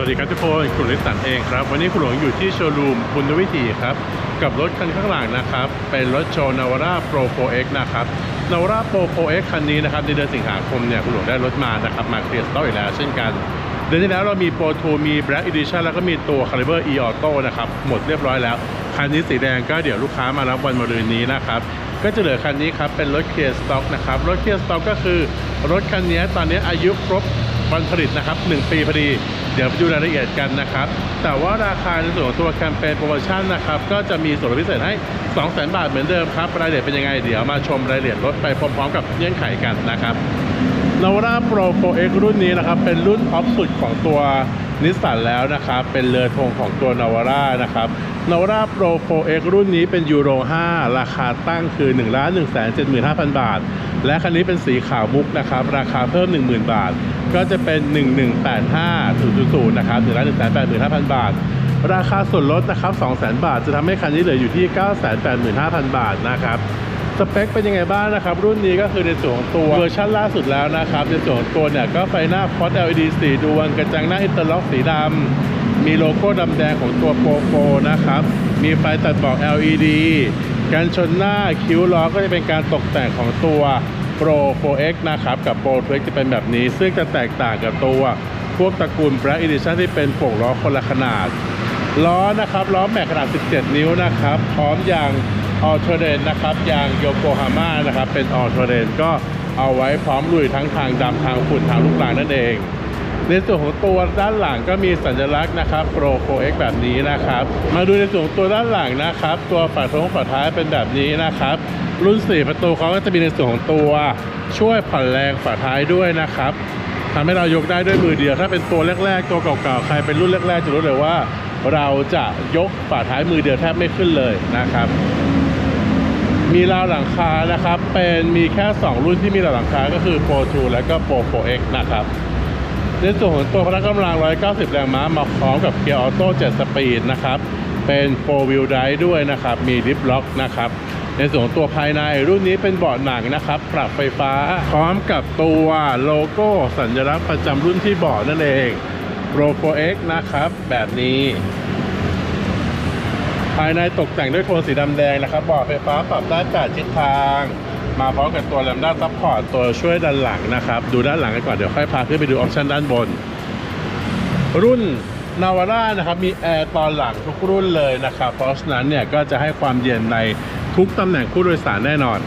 สวัสดีครับทุกคนคุณลิสันเองครับ วันนี้คุณหลวงอยู่ที่โชว์รูมบุญวิถีครับ กับรถคันข้างหลังนะครับ เป็นรถโชว์นาวาร่าโปร 4X นะครับนาวาร่าโปร 4X คันนี้นะครับในเดือนสิงหาคมเนี่ยคุณหลวงได้รถมานะครับ มาเคลียร์สต็อกอีกแล้วเช่นกันเดือนที่แล้วเรามี Pro 2มี Black Edition แล้วก็มีตัว Caliber E Auto นะครับหมดเรียบร้อยแล้ว คันนี้สีแดงก็เดี๋ยวลูกค้ามารับวันมะรืนนี้นะครับก็จะเหลือคันนี้ครับเป็นรถเคลียร์สต็อกนะครับรถเคลียร์สต็อกก็คือรถคันนี้ตอนนี้อายุครบวันผลิตนะครับ1ปีพอดี เดี๋ยวไปดูรายละเอียดกันนะครับ แต่ว่าราคาในส่วนของตัวแคมเปญโปรโมชั่นนะครับ ก็จะมีส่วนลดพิเศษให้ 200,000 บาทเหมือนเดิมครับ รายละเอียดเป็นยังไง เดี๋ยวมาชมรายละเอียดรถไปพร้อมๆ กับเงื่อนไขกันนะครับนาวาร่าโปร 4X รุ่นนี้นะครับ เป็นรุ่นท็อปสุดของตัวนิสสันแล้วนะครับ เป็นเรือธงของตัวนาวาร่านะครับ นาวาร่าโปร 4X รุ่นนี้เป็นยูโร 5 ราคาตั้งคือ 1 1 7 5 0 0 0 บาท และคันนี้เป็นสีขาวมุกนะครับ ราคาเพิ่ม 10,000 บาท ก็จะเป็น 1185000นะครับ1 1 8 5 0 0 บาท ราคาส่วนลดนะครับ200,000 บาท จะทำให้คันนี้เหลืออยู่ที่ 985,000 บาทนะครับสเปคเป็นยังไงบ้างนะครับ รุ่นนี้ก็คือในส่วนของตัวเวอร์ชันล่าสุดแล้วนะครับ ในส่วนของตัวเนี่ยก็ไฟหน้าคอส LED สีดวงกระจังหน้าอินเตอร์ล็อกสีดำ มีโลโก้ดำแดงของตัวโปรโปนะครับ มีไฟตัดหมอก LED การชนหน้าคิ้วล้อก็จะเป็นการตกแต่งของตัว Pro 4X นะครับ กับ Pro 2X จะเป็นแบบนี้ ซึ่งจะแตกต่างกับตัวพวกตระกูล Black Edition ที่เป็นโป่งล้อคนละขนาด ล้อนะครับ ล้อแม็กขนาด 17 นิ้วนะครับ พร้อมยางออ t เ r เ n นนะครับยางโยโกฮาม่านะครับ เป็นออ t เ r เ n ก็เอาไว้พร้อมลุยทั้งทางดำทางฝุ่นทางลูกหลางนั่นเอง ในส่วนของตัวด้านหลังก็มีสัญลักษณ์นะครับ Pro 4X แบบนี้นะครับ มาดูในส่วนของตัวด้านหลังนะครับ ตัวฝาท้องฝาท้ายเป็นแบบนี้นะครับ รุ่น 4 ประตูเขาก็จะมีในส่วนของตัวช่วยผ่อนแรงฝาท้ายด้วยนะครับทำให้เรายกได้ด้วยมือเดียว ถ้าเป็นตัวแรกๆ ตัวเก่าๆ ใครเป็นรุ่นแรกๆ จะรู้เลยว่า เราจะยกฝาท้ายมือเดียวแทบไม่ขึ้นเลยนะครับมีราวหลังคานะครับ เป็นมีแค่ 2 รุ่นที่มีราวหลังคาก็คือ Pro 2 และก็ Pro 4X นะครับ ในส่วนของตัวพละกำลัง 190 แรงม้ามาพร้อมกับเกียร์ออโต้ 7 สปีดนะครับ เป็น 4 wheel drive ด้วยนะครับ มีดิฟล็อกนะครับ ในส่วนของตัวภายในรุ่นนี้เป็นเบาะหนังนะครับ ปรับไฟฟ้า พร้อมกับตัวโลโก้สัญลักษณ์ประจำรุ่นที่เบาะนั่นเอง Pro 4X นะครับ แบบนี้ภายในตกแต่งด้วยโทนสีดำแดงนะครับเบาะไฟฟ้าปรับได้8ทิศทาง มาพร้อมกับตัวแลมด้าซัพพอร์ตตัวช่วยด้านหลังนะครับ ดูด้านหลังกันก่อน เดี๋ยวค่อยพาขึ้นไปดูออปชันด้านบน รุ่นนาวาร่านะครับ มีแอร์ตอนหลังทุกรุ่นเลยนะครับ เพราะฉะนั้นเนี่ยก็จะให้ความเย็นในทุกตำแหน่งผู้โดยสารแน่นอน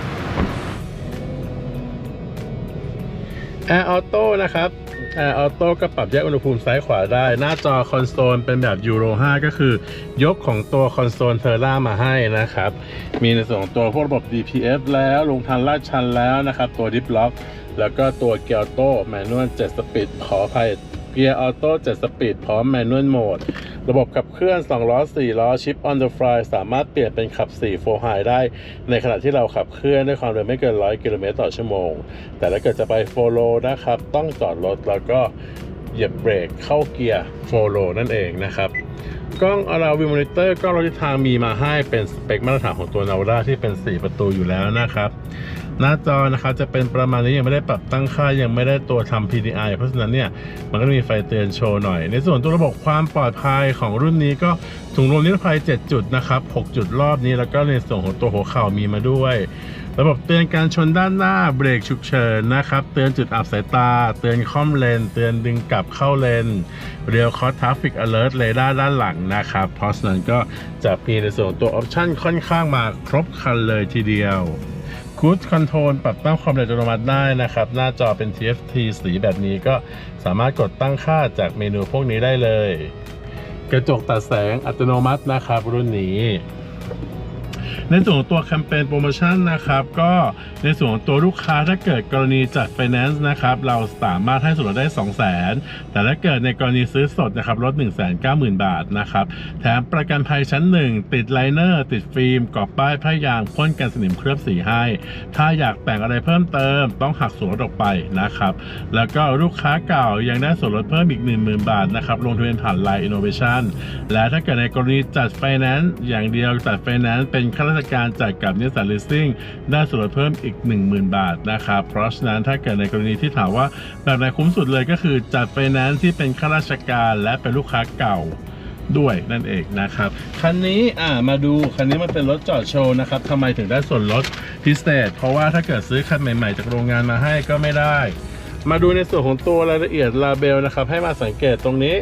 แอร์ออโต้นะครับ แอร์ออโต้ก็ปรับแยกอุณหภูมิซ้ายขวาได้ หน้าจอคอนโซลเป็นแบบยูโร5ก็คือยกของตัวคอนโซลเทอร่ามาให้นะครับ มีในส่วนของตัวพวกระบบ DPF แล้วลงทางลาดชันแล้วนะครับ ตัวดิฟล็อกแล้วก็ตัวเกียร์ออโต้แมนนวล7สปีดขออภัยเกียร์ออโต้7สปีดพร้อมแมนนวลโหมด ระบบขับเคลื่อน 2 ล้อ 4 ล้อชิป on the fly สามารถเปลี่ยนเป็นขับ 4 4 high ได้ ในขณะที่เราขับเคลื่อนด้วยความเร็วไม่เกิน 100 กิโลเมตรต่อชั่วโมง แต่ถ้าเกิดจะไป follow นะครับ ต้องจอดรถแล้วก็เหยียบเบรกเข้าเกียร์ follow นั่นเองนะครับ กล้อง Allow View Monitor กล้องรถทิศทางมีมาให้เป็นสเปคมาตรฐานของตัว n a v a ที่เป็น 4 ประตูอยู่แล้วนะครับ หน้าจอนะครับจะเป็นประมาณนี้ยังไม่ได้ปรับตั้งค่ายังไม่ได้ตัวทำ PDI เพราะฉะนั้นเนี่ยมันก็จะมีไฟเตือนโชว์หน่อย ในส่วนตัวระบบความปลอดภัยของรุ่นนี้ก็ถุงลมนิรภัย 7 จุดนะครับ 6 จุดรอบนี้แล้วก็ในส่วนของตัวหัวเข่ามีมาด้วย ระบบเตือนการชนด้านหน้าเบรกฉุกเฉินนะครับ เตือนจุดอับสายตา เตือนค่อมเลน เตือนดึงกลับเข้าเลน เรียวคอ s ท r ฟฟิกอ alert เรดาร์ด้านหลังนะครับ เพราะฉะนั้นก็จะมีในส่วนตัวออปชันค่อนข้างมาครบครันเลยทีเดียวคูดคอนโทรลปรับตั้งความเร็วอัตโนมัติได้นะครับ หน้าจอเป็น TFT สีแบบนี้ก็สามารถกดตั้งค่าจากเมนูพวกนี้ได้เลย กระจกตัดแสงอัตโนมัตินะครับรุ่นนี้ ในส่วนของตัวแคมเปญโปรโมชั่นนะครับก็ในส่วนของตัวลูกค้าถ้าเกิดกรณีจัดไฟแนนซ์นะครับเราสามารถให้ส่วนลดได้ 2 0 0 0 0 0แต่ถ้าเกิดในกรณีซื้อสดนะครับลด 1 9 0 0 0 0 บาทนะครับแถมประกันภัยชั้น 1 ติดไลเนอร์ติดฟิล์มกรอบป้ายผ้ายางพ่นกันสนิมเคลือบสีให้ ถ้าอยากแต่งอะไรเพิ่มเติม ต้องหักส่วนลดออกไปนะครับแล้วก็ลูกค้าเก่ายังได้ส่วนลดเพิ่มอีก 10,000 บาทนะครับลงทะเบียนผ่าน Line Innovation และถ้าเกิดในกรณีจัดไฟแนนซ์อย่างเดียวจัดไฟแนนซ์เป็นข้าราชการจัดกับนิสสันลิสซิ่งได้ส่วนลดเพิ่มอีก 10,000 บาทนะครับเพราะฉะนั้นถ้าเกิดในกรณีที่ถามว่าแบบไหนคุ้มสุดเลยก็คือจัดไฟแนนซ์ที่เป็นข้าราชการและเป็นลูกค้าเก่าด้วยนั่นเองนะครับ คันนี้อ่ามาดูคันนี้มันเป็นรถจอดโชว์นะครับทำไมถึงได้ส่วนลดพิเศษ เพราะว่าถ้าเกิดซื้อคันใหม่ ๆ จากโรงงานมาให้ก็ไม่ได้ มาดูในส่วนของตัวรายละเอียดลาเบลนะครับ ให้มาสังเกตตรงนี้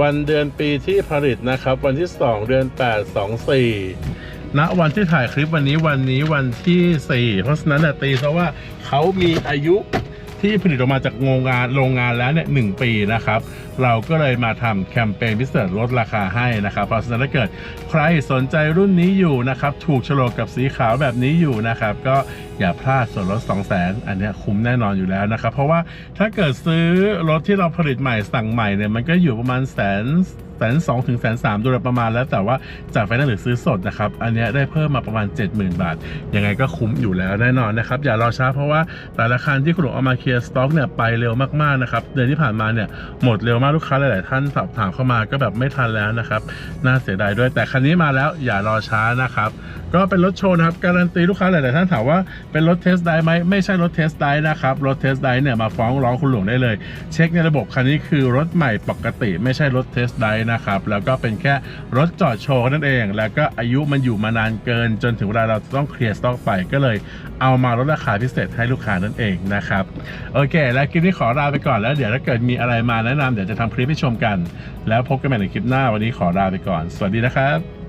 วันเดือนปีที่ผลิตนะครับ วันที่ 2 เดือน 8 24 ณวันที่ถ่ายคลิปวันนี้วันนี้วันที่ 4 เพราะฉะนั้นเนี่ยตีซะว่าเขามีอายุที่ผลิตออกมาจากโรงงานโรงงานแล้วเนี่ยหนึ่งปีนะครับเราก็เลยมาทำแคมเปญพิเศษลดราคาให้นะครับเพราะฉะนั้นถ้าเกิดใครสนใจรุ่นนี้อยู่นะครับถูกโฉลกกับสีขาวแบบนี้อยู่นะครับก็อย่าพลาดส่วนลด 2 0 0 0 0 0 อันนี้คุ้มแน่นอนอยู่แล้วนะครับ เพราะว่าถ้าเกิดซื้อรถที่เราผลิตใหม่สั่งใหม่เนี่ยมันก็อยู่ประมาณแสนแสนสองถึงแสนสามโดยประมาณแล้วแต่ว่าจากไฟแนนซ์หรือซื้อสดนะครับ อันนี้ได้เพิ่มมาประมาณ 70,000 บาท ยังไงก็คุ้มอยู่แล้วแน่นอนนะครับ อย่ารอช้าเพราะว่าแต่ละคันที่คุณหลวงเอามาเคลียร์สต็อกเนี่ยไปเร็วมากๆนะครับเดือนที่ผ่านมาเนี่ยหมดเร็วมากลูกค้าหลาย ๆ ท่านสอบถามเข้ามาก็แบบไม่ทันแล้วนะครับ น่าเสียดายด้วยแต่คันนี้มาแล้วอย่ารอช้านะครับ ก็เป็นรถโชว์นะครับ การันตีลูกค้าหลาย ๆ ท่านถามว่าเป็นรถเทสได้ไหมไม่ใช่รถเทสได้นะครับ รถเทสได้เนี่ยมาฟ้องร้องคุณหลวงได้เลย เช็คในระบบคันนี้คือรถใหม่ปกติ ไม่ใช่รถเทสได้นะครับ แล้วก็เป็นแค่รถจอดโชว์นั่นเอง แล้วก็อายุมันอยู่มานานเกิน จนถึงเวลาเราต้องเคลียร์สต็อกไปก็เลย เอามาลดราคาพิเศษให้ลูกค้านั่นเองนะครับโอเค แล้วคลิปนี้ขอลาไปก่อนแล้วเดี๋ยวถ้าเกิดมีอะไรมาแนะนำเดี๋ยวจะทำคลิปให้ชมกัน แล้วพบกันใหม่ในคลิปหน้าวันนี้ขอลาไปก่อน สวัสดีนะครับ